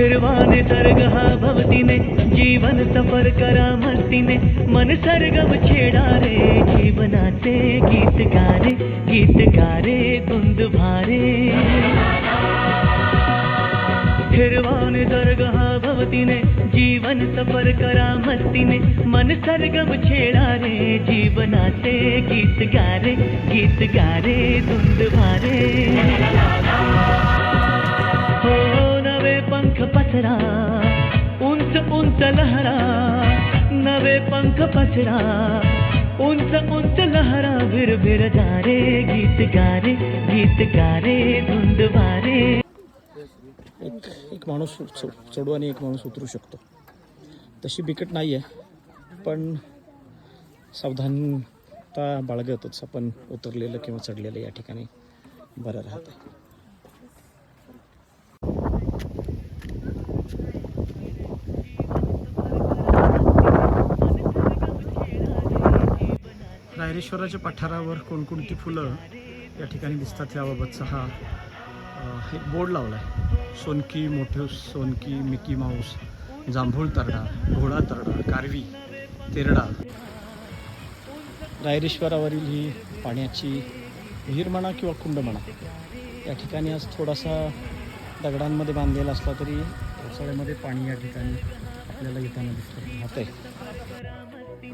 हिरवा निसर्ग हा भवतीने जीवन सफर करा मस्तीने। मन सरगम छेडा रे जीवनाचे गीत गारे गीत गारे धुंद भारे। हिरवा निसर्ग हा भवतीने जीवन सफर करा मस्तीने। मन सरगम छेडा रे जीवनाचे गीत गारे गीत गारे धुंद भारे। पसरा उंच उंच लहरा नवे पंख पसरा उंच उंच लहरा भिर भिर जा रे गीत गारे गीत गारे धुंद वारे। एक एक माणूस चढू आणि एक माणूस उतरू शकतो. तशी बिकट नाही आहे पण सावधानता बाळगतच आपण उतरलेलं किंवा चढलेलं या ठिकाणी बरं राहतं पायरेश्वराच्या पठारावर कोणकोणती फुलं या ठिकाणी दिसतात याबाबतचा हा एक बोर्ड लावला आहे सोनकी मोठे सोनकी मिकी माऊस जांभूळ तरडा घोडा तरडा कारवी तेरडा. रायरेश्वरावरील ही पाण्याची विहीर म्हणा किंवा कुंड म्हणा या ठिकाणी आज थोडासा दगडांमध्ये बांधलेला असला तरी पावसाळ्यामध्ये पाणी या ठिकाणी आपल्याला येताना दिसतं. आहे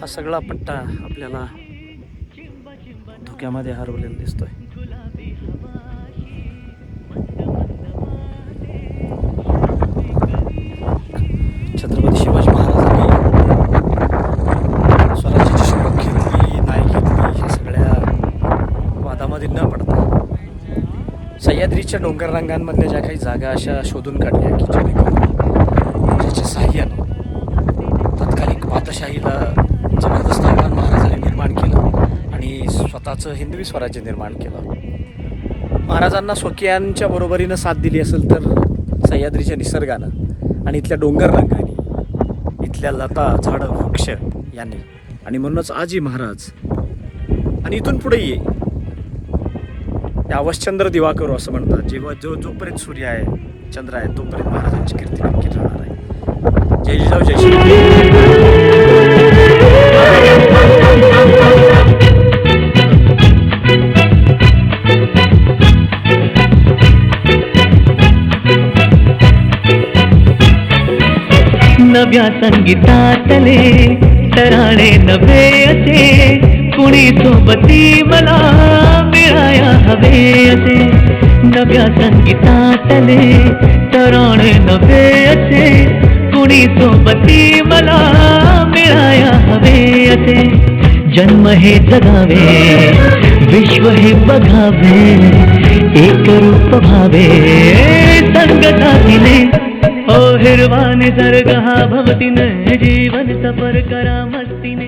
हा सगळा पट्टा आपल्याला धुक्यामध्ये हरवलेला दिसतोय. छत्रपती शिवाजी महाराजांनी स्वराज्याची शपथ घेतली नाही घेतली ह्या सगळ्या वादामध्ये न पडता सह्याद्रीच्या डोंगर रांगांमधल्या ज्या काही जागा अशा शोधून काढल्या की जेणेकरून ज्याच्या साह्यानं तात्कालिक जबरदस्त आव्हान महाराजांनी निर्माण केलं आणि स्वतःचं हिंदवी स्वराज्य निर्माण केलं. महाराजांना स्वकीयांच्या बरोबरीनं साथ दिली असेल तर सह्याद्रीच्या निसर्गानं आणि इथल्या डोंगर रंगाने इथल्या लता झाडं वृक्ष यांनी. आणि म्हणूनच आजी महाराज आणि इथून पुढे ये. या अवश्चंद्र दिवाकरू असं म्हणतात. जेव्हा जो जोपर्यंत सूर्य आहे चंद्र आहे तोपर्यंत महाराजांची कीर्ती नक्की राहणार आहे. जय जिजाऊ जय श्री ನವ್ಯ ಸಂಗೀತಾತಲೆ ತರಾಣೆ ನವೆಯತೆ ಕುಣಿಸೋಬತಿ ಮಲ ಮಿಳಾಯ ಹವೆಯತೆ ನವ್ಯ ಸಂಗೀತಾತಲೆ ತರಾಣೆ ನವೆಯತೆ ಕುಣಿಸೋಬತಿ ಮಲ ಮಿಳಾಯ ಹವೆಯತೆ जन्म है जगावे विश्व है बगावे एक रूप भावे ओ निसर्गः भवति हा भवतीने जीवन सफर करा मस्तीने